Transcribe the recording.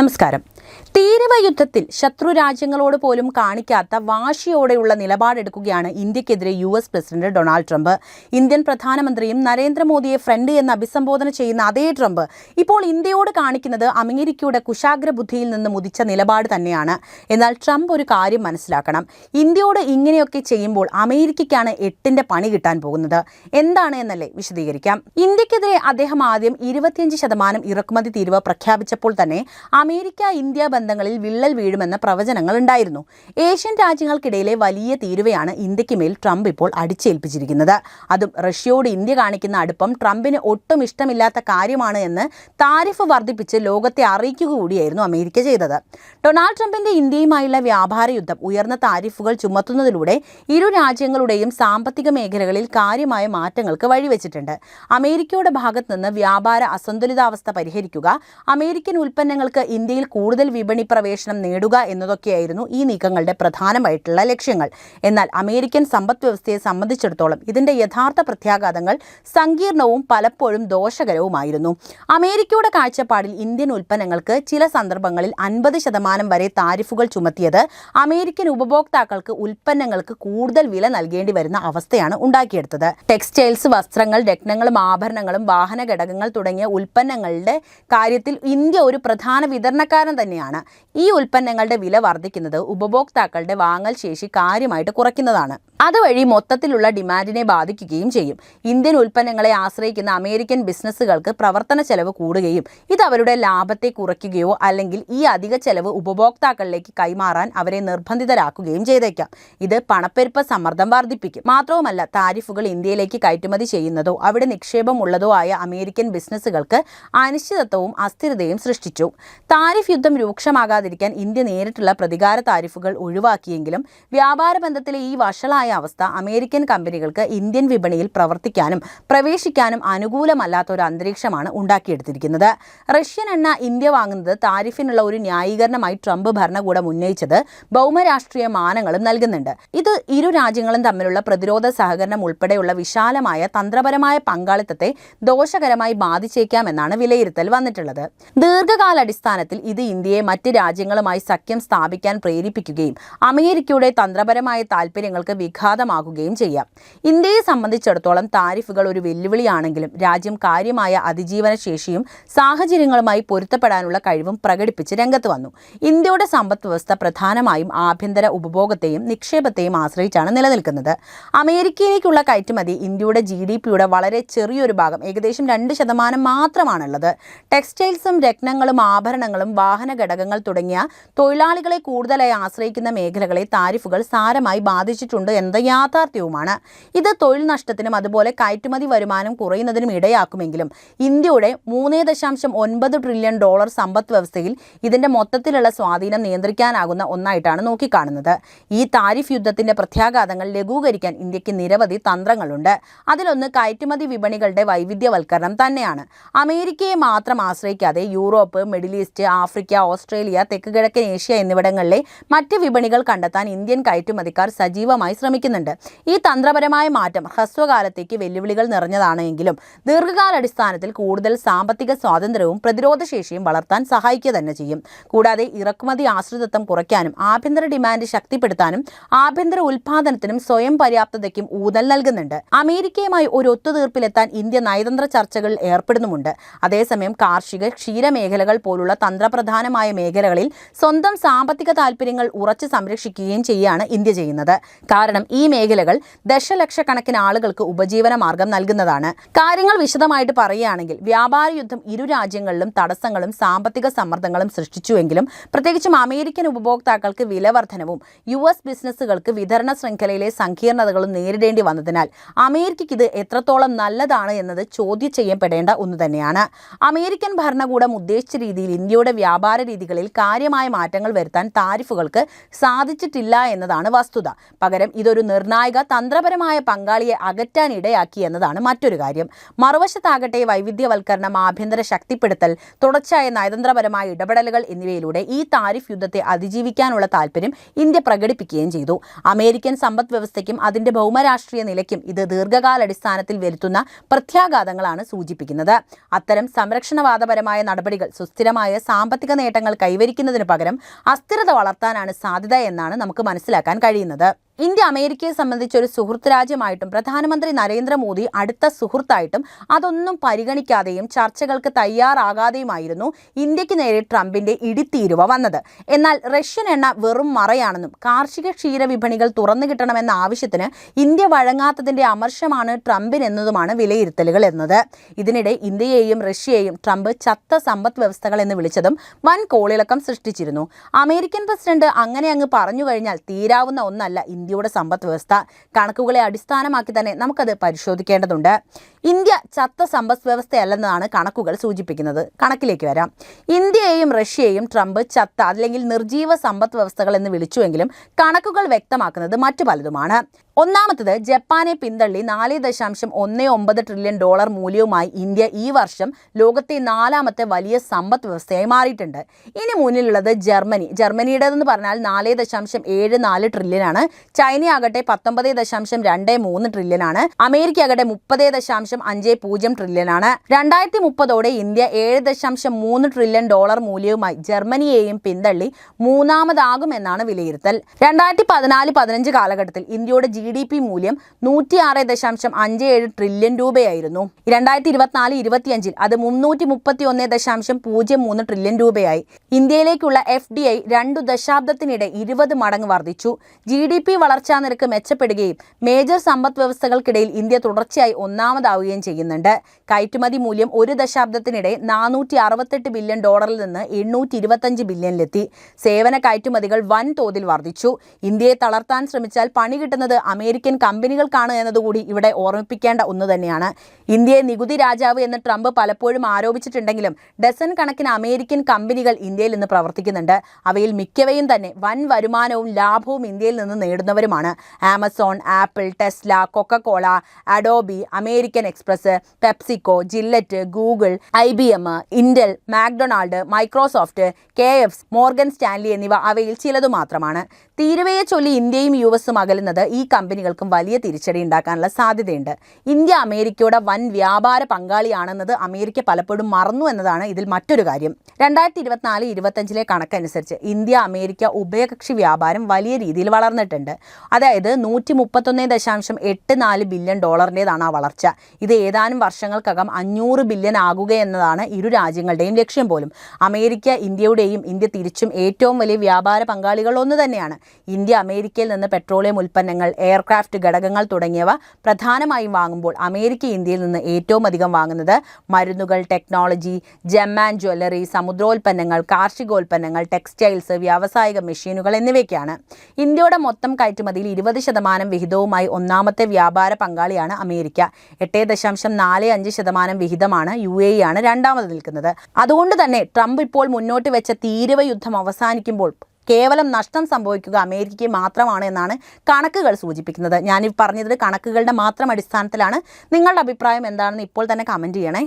നമസ്കാരം. തീരവ യുദ്ധത്തിൽ ശത്രു രാജ്യങ്ങളോട് പോലും കാണിക്കാത്ത വാശിയോടെയുള്ള നിലപാടെടുക്കുകയാണ് ഇന്ത്യക്കെതിരെ U S president Donald Trump. Indian പ്രധാനമന്ത്രിയും നരേന്ദ്രമോദിയെ ഫ്രണ്ട് എന്ന് അഭിസംബോധന ചെയ്യുന്ന അതേ ട്രംപ് ഇപ്പോൾ ഇന്ത്യയോട് കാണിക്കുന്നത് അമേരിക്കയുടെ കുശാഗ്ര ബുദ്ധിയിൽ നിന്ന് മുതിച്ച നിലപാട് തന്നെയാണ്. എന്നാൽ ട്രംപ് ഒരു കാര്യം മനസ്സിലാക്കണം. ഇന്ത്യയോട് ഇങ്ങനെയൊക്കെ ചെയ്യുമ്പോൾ അമേരിക്കയ്ക്കാണ് എട്ടിന്റെ പണി കിട്ടാൻ പോകുന്നത്. എന്താണ് എന്നല്ലേ വിശദീകരിക്കാം. ഇന്ത്യക്കെതിരെ അദ്ദേഹം ആദ്യം ഇരുപത്തിയഞ്ച് ശതമാനം ഇറക്കുമതി തീരുവ പ്രഖ്യാപിച്ചപ്പോൾ തന്നെ അമേരിക്ക ഇന്ത്യ ബന്ധങ്ങളിൽ വിള്ളൽ വീഴുമെന്ന പ്രവചനങ്ങൾ ഉണ്ടായിരുന്നു. ഏഷ്യൻ രാജ്യങ്ങൾക്കിടയിലെ വലിയ തീരുവയാണ് ഇന്ത്യയ്ക്ക് മേൽ ട്രംപ് ഇപ്പോൾ അടിച്ചേൽപ്പിച്ചിരിക്കുന്നത്. അതും റഷ്യയോട് ഇന്ത്യ കാണിക്കുന്ന അടുപ്പം ട്രംപിന് ഒട്ടും ഇഷ്ടമില്ലാത്ത കാര്യമാണ് എന്ന് താരിഫ് വർദ്ധിപ്പിച്ച് ലോകത്തെ അറിയിക്കുക കൂടിയായിരുന്നു അമേരിക്ക ചെയ്തത്. ഡൊണാൾഡ് ട്രംപിന്റെ ഇന്ത്യയുമായുള്ള വ്യാപാര യുദ്ധം ഉയർന്ന താരിഫുകൾ ചുമത്തുന്നതിലൂടെ ഇരു രാജ്യങ്ങളുടെയും സാമ്പത്തിക മേഖലകളിൽ കാര്യമായ മാറ്റങ്ങൾക്ക് വഴിവെച്ചിട്ടുണ്ട്. അമേരിക്കയുടെ ഭാഗത്ത് നിന്ന് വ്യാപാര അസന്തുലിതാവസ്ഥ പരിഹരിക്കുക അമേരിക്കൻ ഉൽപ്പന്നങ്ങൾക്ക് ഇന്ത്യയിൽ കൂടുതൽ വിപണി പ്രവേശനം നേടുക എന്നതൊക്കെയായിരുന്നു ഈ നീക്കങ്ങളുടെ പ്രധാനമായിട്ടുള്ള ലക്ഷ്യങ്ങൾ. എന്നാൽ അമേരിക്കൻ സമ്പദ് വ്യവസ്ഥയെ സംബന്ധിച്ചിടത്തോളം ഇതിന്റെ യഥാർത്ഥ പ്രത്യാഘാതങ്ങൾ സങ്കീർണവും പലപ്പോഴും ദോഷകരവുമായിരുന്നു. അമേരിക്കയുടെ കാഴ്ചപ്പാടിൽ ഇന്ത്യൻ ഉൽപ്പന്നങ്ങൾക്ക് ചില സന്ദർഭങ്ങളിൽ അൻപത് ശതമാനം വരെ താരിഫുകൾ ചുമത്തിയത് അമേരിക്കൻ ഉപഭോക്താക്കൾക്ക് ഉൽപ്പന്നങ്ങൾക്ക് കൂടുതൽ വില നൽകേണ്ടി വരുന്ന അവസ്ഥയാണ് ഉണ്ടാക്കിയെടുത്തത്. ടെക്സ്റ്റൈൽസ് വസ്ത്രങ്ങൾ രത്നങ്ങളും ആഭരണങ്ങളും വാഹന ഘടകങ്ങൾ തുടങ്ങിയ ഉൽപ്പന്നങ്ങളുടെ കാര്യത്തിൽ ഇന്ത്യ ഒരു പ്രധാന വിതരണക്കാരൻ തന്നെയാണ്. ഈ ഉൽപ്പന്നങ്ങളുടെ വില വർദ്ധിക്കുന്നത് ഉപഭോക്താക്കളുടെ വാങ്ങൽ ശേഷി കാര്യമായിട്ട് കുറയ്ക്കുന്നതാണ്. അതുവഴി മൊത്തത്തിലുള്ള ഡിമാൻഡിനെ ബാധിക്കുകയും ചെയ്യും. ഇന്ത്യൻ ഉൽപ്പന്നങ്ങളെ ആശ്രയിക്കുന്ന അമേരിക്കൻ ബിസിനസ്സുകൾക്ക് പ്രവർത്തന ചെലവ് കൂടുകയും ഇത് അവരുടെ ലാഭത്തെ കുറയ്ക്കുകയോ അല്ലെങ്കിൽ ഈ അധിക ചെലവ് ഉപഭോക്താക്കളിലേക്ക് കൈമാറാൻ അവരെ നിർബന്ധിതരാക്കുകയും ചെയ്തേക്കാം. ഇത് പണപ്പെരുപ്പ സമ്മർദ്ദം വർദ്ധിപ്പിക്കും. മാത്രവുമല്ല താരിഫുകൾ ഇന്ത്യയിലേക്ക് കയറ്റുമതി ചെയ്യുന്നതോ അവിടെ നിക്ഷേപം ഉള്ളതോ ആയ അമേരിക്കൻ ബിസിനസ്സുകൾക്ക് അനിശ്ചിതത്വവും അസ്ഥിരതയും സൃഷ്ടിച്ചു. താരിഫ് യുദ്ധം രൂക്ഷമാകാതിരിക്കാൻ ഇന്ത്യ നേരിട്ടുള്ള പ്രതികാര താരിഫുകൾ ഒഴിവാക്കിയെങ്കിലും വ്യാപാര ബന്ധത്തിലെ ഈ വഷളായ അവസ്ഥ അമേരിക്കൻ കമ്പനികൾക്ക് ഇന്ത്യൻ വിപണിയിൽ പ്രവർത്തിക്കാനും പ്രവേശിക്കാനും അനുകൂലമല്ലാത്ത ഒരു അന്തരീക്ഷമാണ് ഉണ്ടാക്കിയെടുത്തിരിക്കുന്നത്. റഷ്യൻ എണ്ണ ഇന്ത്യ വാങ്ങുന്നത് താരിഫിനുള്ള ഒരു ന്യായീകരണമായി ട്രംപ് ഭരണകൂടം ഉന്നയിച്ചത് ഭൗമരാഷ്ട്രീയ മാനങ്ങളും നൽകുന്നുണ്ട്. ഇത് ഇരു രാജ്യങ്ങളും തമ്മിലുള്ള പ്രതിരോധ സഹകരണം ഉൾപ്പെടെയുള്ള വിശാലമായ തന്ത്രപരമായ പങ്കാളിത്തത്തെ ദോഷകരമായി ബാധിച്ചേക്കാമെന്നാണ് വിലയിരുത്തൽ വന്നിട്ടുള്ളത്. ദീർഘകാലാടിസ്ഥാനത്തിൽ ഇത് ഇന്ത്യയെ മറ്റ് രാജ്യങ്ങളുമായി സഖ്യം സ്ഥാപിക്കാൻ പ്രേരിപ്പിക്കുകയും അമേരിക്കയുടെ തന്ത്രപരമായ താൽപ്പര്യങ്ങൾക്ക് വിഘാതമാകുകയും ചെയ്യാം. ഇന്ത്യയെ സംബന്ധിച്ചിടത്തോളം താരിഫുകൾ ഒരു വെല്ലുവിളിയാണെങ്കിലും രാജ്യം കാര്യമായ അതിജീവന ശേഷിയും സാഹചര്യങ്ങളുമായി പൊരുത്തപ്പെടാനുള്ള കഴിവും പ്രകടിപ്പിച്ച് രംഗത്ത് വന്നു. ഇന്ത്യയുടെ സമ്പദ് വ്യവസ്ഥ പ്രധാനമായും ആഭ്യന്തര ഉപഭോഗത്തെയും നിക്ഷേപത്തെയും ആശ്രയിച്ചാണ് നിലനിൽക്കുന്നത്. അമേരിക്കയിലേക്കുള്ള കയറ്റുമതി ഇന്ത്യയുടെ ജി ഡി പിയുടെ വളരെ ചെറിയൊരു ഭാഗം ഏകദേശം രണ്ട് ശതമാനം മാത്രമാണുള്ളത്. ടെക്സ്റ്റൈൽസും രത്നങ്ങളും ആഭരണങ്ങളും വാഹന ഘടകങ്ങൾ തുടങ്ങിയ തൊഴിലാളികളെ കൂടുതലായി ആശ്രയിക്കുന്ന മേഖലകളെ താരിഫുകൾ സാരമായി ബാധിച്ചിട്ടുണ്ട് എന്നത് യാഥാർത്ഥ്യവുമാണ്. ഇത് തൊഴിൽ നഷ്ടത്തിനും അതുപോലെ കയറ്റുമതി വരുമാനം കുറയുന്നതിനും ഇടയാക്കുമെങ്കിലും ഇന്ത്യയുടെ മൂന്ന് ദശാംശം ഒൻപത് ട്രില്യൺ ഡോളർ സമ്പദ് വ്യവസ്ഥയിൽ ഇതിന്റെ മൊത്തത്തിലുള്ള സ്വാധീനം നിയന്ത്രിക്കാനാകുന്ന ഒന്നായിട്ടാണ് നോക്കിക്കാണുന്നത്. ഈ താരിഫ് യുദ്ധത്തിന്റെ പ്രത്യാഘാതങ്ങൾ ലഘൂകരിക്കാൻ ഇന്ത്യയ്ക്ക് നിരവധി തന്ത്രങ്ങളുണ്ട്. അതിലൊന്ന് കയറ്റുമതി വിപണികളുടെ വൈവിധ്യവൽക്കരണം തന്നെയാണ്. അമേരിക്കയെ മാത്രം ആശ്രയിക്കാതെ Europe Middle East Africa Australia തെക്ക് കിഴക്കൻ ഏഷ്യ എന്നിവിടങ്ങളിലെ മറ്റ് വിപണികൾ കണ്ടെത്താൻ ഇന്ത്യൻ കയറ്റുമതിക്കാർ സജീവമായി ശ്രമിക്കുന്നുണ്ട്. ഈ തന്ത്രപരമായ മാറ്റം ഹ്രസ്വകാലത്തേക്ക് വെല്ലുവിളികൾ നിറഞ്ഞതാണെങ്കിലും ദീർഘകാലാടിസ്ഥാനത്തിൽ കൂടുതൽ സാമ്പത്തിക സ്വാതന്ത്ര്യവും പ്രതിരോധശേഷിയും വളർത്താൻ സഹായിക്കുക തന്നെ ചെയ്യും. കൂടാതെ ഇറക്കുമതി ആശ്രിതത്വം കുറയ്ക്കാനും ആഭ്യന്തര ഡിമാൻഡ് ശക്തിപ്പെടുത്താനും ആഭ്യന്തര ഉൽപാദനത്തിനും സ്വയം പര്യാപ്തതയ്ക്കും ഊന്നൽ നൽകുന്നുണ്ട്. അമേരിക്കയുമായി ഒരു ഒത്തുതീർപ്പിലെത്താൻ ഇന്ത്യ നയതന്ത്ര ചർച്ചകളിൽ ഏർപ്പെടുന്നുമുണ്ട്. അതേസമയം കാർഷിക ക്ഷീരമേഖലകൾ പോലുള്ള തന്ത്രപ്രധാനമായ മേഖലകളിൽ സ്വന്തം സാമ്പത്തിക താൽപ്പര്യങ്ങൾ ഉറച്ചു സംരക്ഷിക്കുകയും ചെയ്യുകയാണ് ഇന്ത്യ ചെയ്യുന്നത്. കാരണം ഈ മേഖലകൾ ദശലക്ഷക്കണക്കിന് ആളുകൾക്ക് ഉപജീവന മാർഗം നൽകുന്നതാണ്. കാര്യങ്ങൾ വിശദമായിട്ട് പറയുകയാണെങ്കിൽ വ്യാപാര യുദ്ധം ഇരു രാജ്യങ്ങളിലും തടസ്സങ്ങളും സാമ്പത്തിക സമ്മർദ്ദങ്ങളും സൃഷ്ടിച്ചുവെങ്കിലും പ്രത്യേകിച്ചും അമേരിക്കൻ ഉപഭോക്താക്കൾക്ക് വിലവർധനവും യു എസ് ബിസിനസ്സുകൾക്ക് വിതരണ ശൃംഖലയിലെ സങ്കീർണതകളും നേരിടേണ്ടി വന്നതിനാൽ അമേരിക്കയ്ക്ക് ഇത് എത്രത്തോളം നല്ലതാണ് എന്നത് ചോദ്യം ചെയ്യപ്പെടേണ്ട ഒന്ന് തന്നെയാണ്. അമേരിക്കൻ ഭരണകൂടം ഉദ്ദേശിച്ച രീതിയിൽ ഇന്ത്യയുടെ വ്യാപാര രീതികളിൽ കാര്യമായ മാറ്റങ്ങൾ വരുത്താൻ താരിഫുകൾക്ക് സാധിച്ചിട്ടില്ല എന്നതാണ് വസ്തുത. പകരം ഇതൊരു നിർണായക തന്ത്രപരമായ പങ്കാളിയെ അകറ്റാൻ ഇടയാക്കി എന്നതാണ് മറ്റൊരു കാര്യം. മറുവശത്താകട്ടെ വൈവിധ്യവൽക്കരണം ആഭ്യന്തര ശക്തിപ്പെടുത്തൽ തുടർച്ചയായ നയതന്ത്രപരമായ ഇടപെടലുകൾ എന്നിവയിലൂടെ ഈ താരിഫ് യുദ്ധത്തെ അതിജീവിക്കാനുള്ള താല്പര്യം ഇന്ത്യ പ്രകടിപ്പിക്കുകയും ചെയ്തു. അമേരിക്കൻ സമ്പദ് വ്യവസ്ഥയ്ക്കും അതിന്റെ ഭൗമരാഷ്ട്രീയ നിലയ്ക്കും ഇത് ദീർഘകാലാടിസ്ഥാനത്തിൽ വരുത്തുന്ന പ്രത്യാഘാതങ്ങളാണ് സൂചിപ്പിക്കുന്നത്. അത്തരം സംരക്ഷണവാദപരമായ നടപടികൾ സുസ്ഥിരമായ സാമ്പത്തിക നേട്ടങ്ങൾ കൈവരിക്കുന്നതിന് പകരം അസ്ഥിരത വളർത്താനാണ് സാധ്യത എന്നാണ് നമുക്ക് മനസ്സിലാക്കാൻ കഴിയുന്നത്. ഇന്ത്യ അമേരിക്കയെ സംബന്ധിച്ച് ഒരു സുഹൃത്ത് രാജ്യമായിട്ടും പ്രധാനമന്ത്രി നരേന്ദ്രമോദി അടുത്ത സുഹൃത്തായിട്ടും അതൊന്നും പരിഗണിക്കാതെയും ചർച്ചകൾക്ക് തയ്യാറാകാതെയുമായിരുന്നു ഇന്ത്യയ്ക്ക് നേരെ ട്രംപിന്റെ ഇടിത്തീരുവ വന്നത്. എന്നാൽ റഷ്യൻ എണ്ണ വെറും മറയാണെന്നും കാർഷിക ക്ഷീര വിപണികൾ തുറന്നു കിട്ടണമെന്ന ആവശ്യത്തിന് ഇന്ത്യ വഴങ്ങാത്തതിന്റെ അമർഷമാണ് ട്രംപിനെന്നതുമാണ് വിലയിരുത്തലുകൾ എന്നത്. ഇതിനിടെ ഇന്ത്യയെയും റഷ്യയെയും ട്രംപ് ചത്ത സമ്പദ് വ്യവസ്ഥകൾ എന്ന് വിളിച്ചതും വൻ കോളിളക്കം സൃഷ്ടിച്ചിരുന്നു. അമേരിക്കൻ പ്രസിഡന്റ് അങ്ങനെ അങ്ങ് പറഞ്ഞു കഴിഞ്ഞാൽ തീരാവുന്ന ഒന്നല്ല ഇന്ത്യയുടെ സമ്പദ് വ്യവസ്ഥ കണക്കുകളെ അടിസ്ഥാനമാക്കി തന്നെ നമുക്കത് പരിശോധിക്കേണ്ടതുണ്ട്. ഇന്ത്യ ചത്ത സമ്പദ് വ്യവസ്ഥയല്ലെന്നതാണ് കണക്കുകൾ സൂചിപ്പിക്കുന്നത്. കണക്കിലേക്ക് വരാം. ഇന്ത്യയെയും റഷ്യയെയും ട്രംപ് ചത്ത അല്ലെങ്കിൽ നിർജീവ സമ്പദ് വ്യവസ്ഥകൾ എന്ന് വിളിച്ചുവെങ്കിലും കണക്കുകൾ വ്യക്തമാക്കുന്നത് മറ്റു പലതുമാണ്. ഒന്നാമത്തത് ജപ്പാനെ പിന്തള്ളി നാല് ദശാംശം ഒന്ന് ഒമ്പത് ട്രില്യൺ ഡോളർ മൂല്യവുമായി ഇന്ത്യ ഈ വർഷം ലോകത്തെ നാലാമത്തെ വലിയ സമ്പദ് വ്യവസ്ഥയായി മാറിയിട്ടുണ്ട്. ഇനി മുന്നിലുള്ളത് ജർമ്മനി. ജർമ്മനിയുടേതെന്ന് പറഞ്ഞാൽ നാല് ദശാംശം ഏഴ് നാല് ട്രില്യനാണ് ആകട്ടെ പത്തൊമ്പത് ദശാംശം രണ്ട് മൂന്ന് ട്രില്യനാണ് അമേരിക്ക ആകട്ടെ മുപ്പത് ദശാംശം അഞ്ച് പൂജ്യം ട്രില്യനാണ് രണ്ടായിരത്തി മുപ്പതോടെ ഇന്ത്യ ഏഴ് ദശാംശം മൂന്ന് ട്രില്യൺ ഡോളർ മൂല്യവുമായി ജർമ്മനിയെയും പിന്തള്ളി മൂന്നാമതാകുമെന്നാണ് വിലയിരുത്തൽ. രണ്ടായിരത്തി പതിനാല് പതിനഞ്ച് കാലഘട്ടത്തിൽ ഇന്ത്യയുടെ ജി ഡി പി മൂല്യം നൂറ്റിയാറ് ദശാംശം അഞ്ച് ഏഴ് ട്രില്യൺ രൂപയായിരുന്നു. രണ്ടായിരത്തി ഇരുപത്തിനാല് ഇരുപത്തിയഞ്ചിൽ അത് മുന്നൂറ്റി മുപ്പത്തി ഒന്ന് ദശാംശം പൂജ്യം മൂന്ന് ട്രില്യൺ രൂപയായി. ഇന്ത്യയിലേക്കുള്ള എഫ് ഡി ഐ രണ്ടു ദശാബ്ദത്തിനിടെ ഇരുപത് മടങ്ങ് വർദ്ധിച്ചു. ജി ഡി പി വളർച്ചാ നിരക്ക് മെച്ചപ്പെടുകയും മേജർ സമ്പദ് വ്യവസ്ഥകൾക്കിടയിൽ ഇന്ത്യ തുടർച്ചയായി ഒന്നാമതാവുകയും ചെയ്യുന്നുണ്ട്. കയറ്റുമതി മൂല്യം ഒരു ദശാബ്ദത്തിനിടെ നാനൂറ്റി അറുപത്തെട്ട് ബില്യൺ ഡോളറിൽ നിന്ന് എണ്ണൂറ്റി ഇരുപത്തഞ്ച് ബില്യണിലെത്തി സേവന കയറ്റുമതികൾ വൻതോതിൽ വർദ്ധിച്ചു. ഇന്ത്യയെ തളർത്താൻ ശ്രമിച്ചാൽ പണി കിട്ടുന്നത് അമേരിക്കൻ കമ്പനികൾക്കാണ് എന്നതുകൂടി ഇവിടെ ഓർമ്മിപ്പിക്കേണ്ട ഒന്ന് തന്നെയാണ്. ഇന്ത്യയെ നികുതി രാജാവ് എന്ന് ട്രംപ് പലപ്പോഴും ആരോപിച്ചിട്ടുണ്ടെങ്കിലും ഡസൻ കണക്കിന് അമേരിക്കൻ കമ്പനികൾ ഇന്ത്യയിൽ നിന്ന് പ്രവർത്തിക്കുന്നുണ്ട്. അവയിൽ മിക്കവയും തന്നെ വൻ വരുമാനവും ലാഭവും ഇന്ത്യയിൽ നിന്ന് നേടുന്നവരുമാണ്. Amazon Apple Tesla Coca Cola Adobe American Express PepsiCo Gillette Google I B M Intel McDonald Microsoft K F Morgan Stanley എന്നിവ അവയിൽ ചിലതു മാത്രമാണ് തീരുവയെ ചൊല്ലി ഇന്ത്യയും യു എസും അകലുന്നത് ഈ കമ്പനികൾക്കും വലിയ തിരിച്ചടി ഉണ്ടാക്കാനുള്ള സാധ്യതയുണ്ട്. ഇന്ത്യ അമേരിക്കയുടെ വൻ വ്യാപാര പങ്കാളിയാണെന്നത് അമേരിക്ക പലപ്പോഴും മറന്നു എന്നതാണ് ഇതിൽ മറ്റൊരു കാര്യം. രണ്ടായിരത്തി ഇരുപത്തിനാല് ഇരുപത്തഞ്ചിലെ കണക്കനുസരിച്ച് ഇന്ത്യ അമേരിക്ക ഉഭയകക്ഷി വ്യാപാരം വലിയ രീതിയിൽ വളർന്നിട്ടുണ്ട്. അതായത് നൂറ്റി മുപ്പത്തൊന്ന് ദശാംശം എട്ട് നാല് ബില്യൺ ഡോളറിന്റെതാണ് ആ വളർച്ച. ഇത് ഏതാനും വർഷങ്ങൾക്കകം അഞ്ഞൂറ് ബില്യൺ ആകുക എന്നതാണ് ഇരു രാജ്യങ്ങളുടെയും ലക്ഷ്യം പോലും. അമേരിക്ക ഇന്ത്യയുടെയും ഇന്ത്യ തിരിച്ചും ഏറ്റവും വലിയ വ്യാപാര പങ്കാളികൾ ഒന്ന് തന്നെയാണ്. ഇന്ത്യ അമേരിക്കയിൽ നിന്ന് പെട്രോളിയം ഉൽപ്പന്നങ്ങൾ എയർക്രാഫ്റ്റ് ഘടകങ്ങൾ തുടങ്ങിയവ പ്രധാനമായും വാങ്ങുമ്പോൾ അമേരിക്ക ഇന്ത്യയിൽ നിന്ന് ഏറ്റവും അധികം വാങ്ങുന്നത് മരുന്നുകൾ ടെക്നോളജി ജെം ആൻഡ് ജ്വല്ലറി സമുദ്രോൽപ്പന്നങ്ങൾ കാർഷികോൽപ്പന്നങ്ങൾ ടെക്സ്റ്റൈൽസ് വ്യാവസായിക മെഷീനുകൾ എന്നിവയ്ക്കാണ്. ഇന്ത്യയുടെ മൊത്തം കയറ്റുമതിയിൽ ഇരുപത് ശതമാനം വിഹിതവുമായി ഒന്നാമത്തെ വ്യാപാര പങ്കാളിയാണ് അമേരിക്ക. എട്ട് ദശാംശം നാല് അഞ്ച് ശതമാനം വിഹിതമാണ് യു എ ആണ് രണ്ടാമത് നിൽക്കുന്നത്. അതുകൊണ്ട് തന്നെ ട്രംപ് ഇപ്പോൾ മുന്നോട്ട് വെച്ച തീരുവ യുദ്ധം അവസാനിക്കുമ്പോൾ കേവലം നഷ്ടം സംഭവിക്കുക അമേരിക്കയ്ക്ക് മാത്രമാണ് എന്നാണ് കണക്കുകൾ സൂചിപ്പിക്കുന്നത്. ഞാൻ പറഞ്ഞത് കണക്കുകളുടെ മാത്രം അടിസ്ഥാനത്തിലാണ് നിങ്ങളുടെ അഭിപ്രായം എന്താണെന്ന് ഇപ്പോൾ തന്നെ കമന്റ് ചെയ്യണേ.